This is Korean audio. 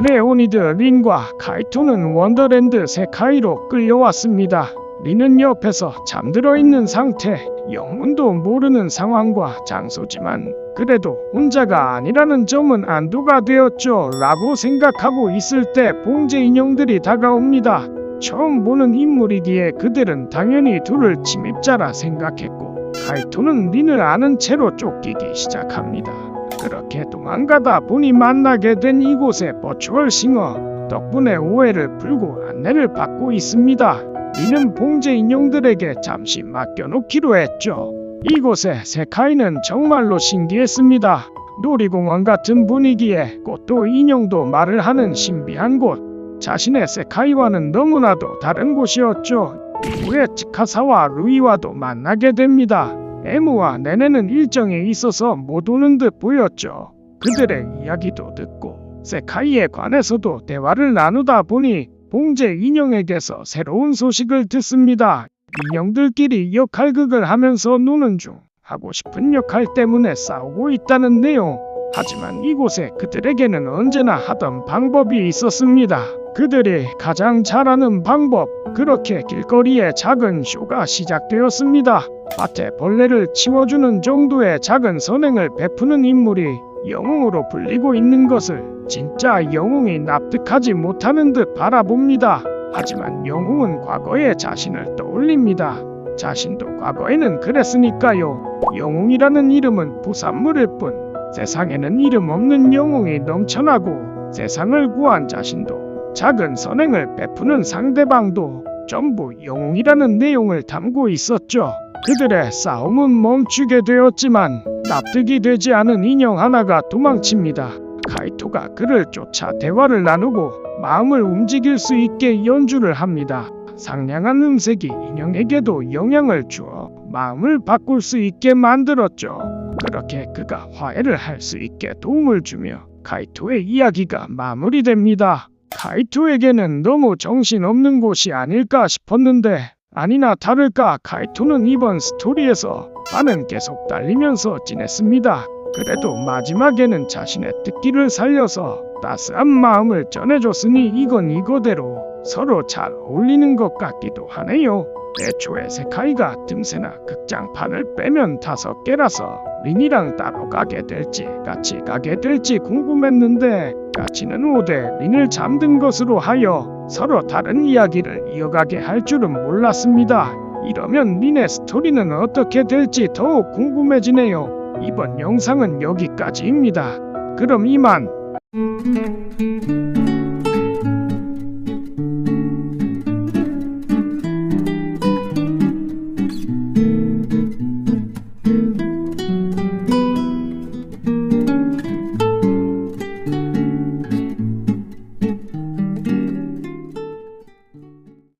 레오니드 린과 카이토는 원더랜드 세카이로 끌려왔습니다. 린은 옆에서 잠들어 있는 상태, 영문도 모르는 상황과 장소지만 그래도 혼자가 아니라는 점은 안도가 되었죠 라고 생각하고 있을 때 봉제 인형들이 다가옵니다. 처음 보는 인물이기에 그들은 당연히 둘을 침입자라 생각했고 카이토는 린을 아는 채로 쫓기기 시작합니다. 그렇게 도망가다 보니 만나게 된 이곳의 버추얼 싱어 덕분에 오해를 풀고 안내를 받고 있습니다. 린은 봉제 인형들에게 잠시 맡겨놓기로 했죠. 이곳의 세카이는 정말로 신기했습니다. 놀이공원 같은 분위기에 꽃도 인형도 말을 하는 신비한 곳. 자신의 세카이와는 너무나도 다른 곳이었죠. 이후에 치카사와 루이와도 만나게 됩니다. 에무와 네네는 일정에 있어서 못 오는 듯 보였죠. 그들의 이야기도 듣고 세카이에 관해서도 대화를 나누다 보니 봉제 인형에게서 새로운 소식을 듣습니다. 인형들끼리 역할극을 하면서 노는 중 하고 싶은 역할 때문에 싸우고 있다는 내용. 하지만 이곳에 그들에게는 언제나 하던 방법이 있었습니다. 그들이 가장 잘하는 방법. 그렇게 길거리에 작은 쇼가 시작되었습니다. 밭에 벌레를 치워주는 정도의 작은 선행을 베푸는 인물이 영웅으로 불리고 있는 것을 진짜 영웅이 납득하지 못하는 듯 바라봅니다. 하지만 영웅은 과거의 자신을 떠올립니다. 자신도 과거에는 그랬으니까요. 영웅이라는 이름은 부산물일 뿐 세상에는 이름 없는 영웅이 넘쳐나고 세상을 구한 자신도 작은 선행을 베푸는 상대방도 전부 영웅이라는 내용을 담고 있었죠. 그들의 싸움은 멈추게 되었지만 납득이 되지 않은 인형 하나가 도망칩니다. 카이토가 그를 쫓아 대화를 나누고 마음을 움직일 수 있게 연주를 합니다. 상냥한 음색이 인형에게도 영향을 주어 마음을 바꿀 수 있게 만들었죠. 그렇게 그가 화해를 할 수 있게 도움을 주며 카이토의 이야기가 마무리됩니다. 카이토에게는 너무 정신없는 곳이 아닐까 싶었는데 아니나 다를까 카이토는 이번 스토리에서 반은 계속 달리면서 지냈습니다. 그래도 마지막에는 자신의 특기를 살려서 따스한 마음을 전해줬으니 이건 이거대로 서로 잘 어울리는 것 같기도 하네요. 애초에 세카이가 틈새나 극장판을 빼면 다섯 개라서 린이랑 따로 가게 될지 같이 가게 될지 궁금했는데 까치는 오대 린을 잠든 것으로 하여 서로 다른 이야기를 이어가게 할 줄은 몰랐습니다. 이러면 린의 스토리는 어떻게 될지 더욱 궁금해지네요. 이번 영상은 여기까지입니다. 그럼 이만.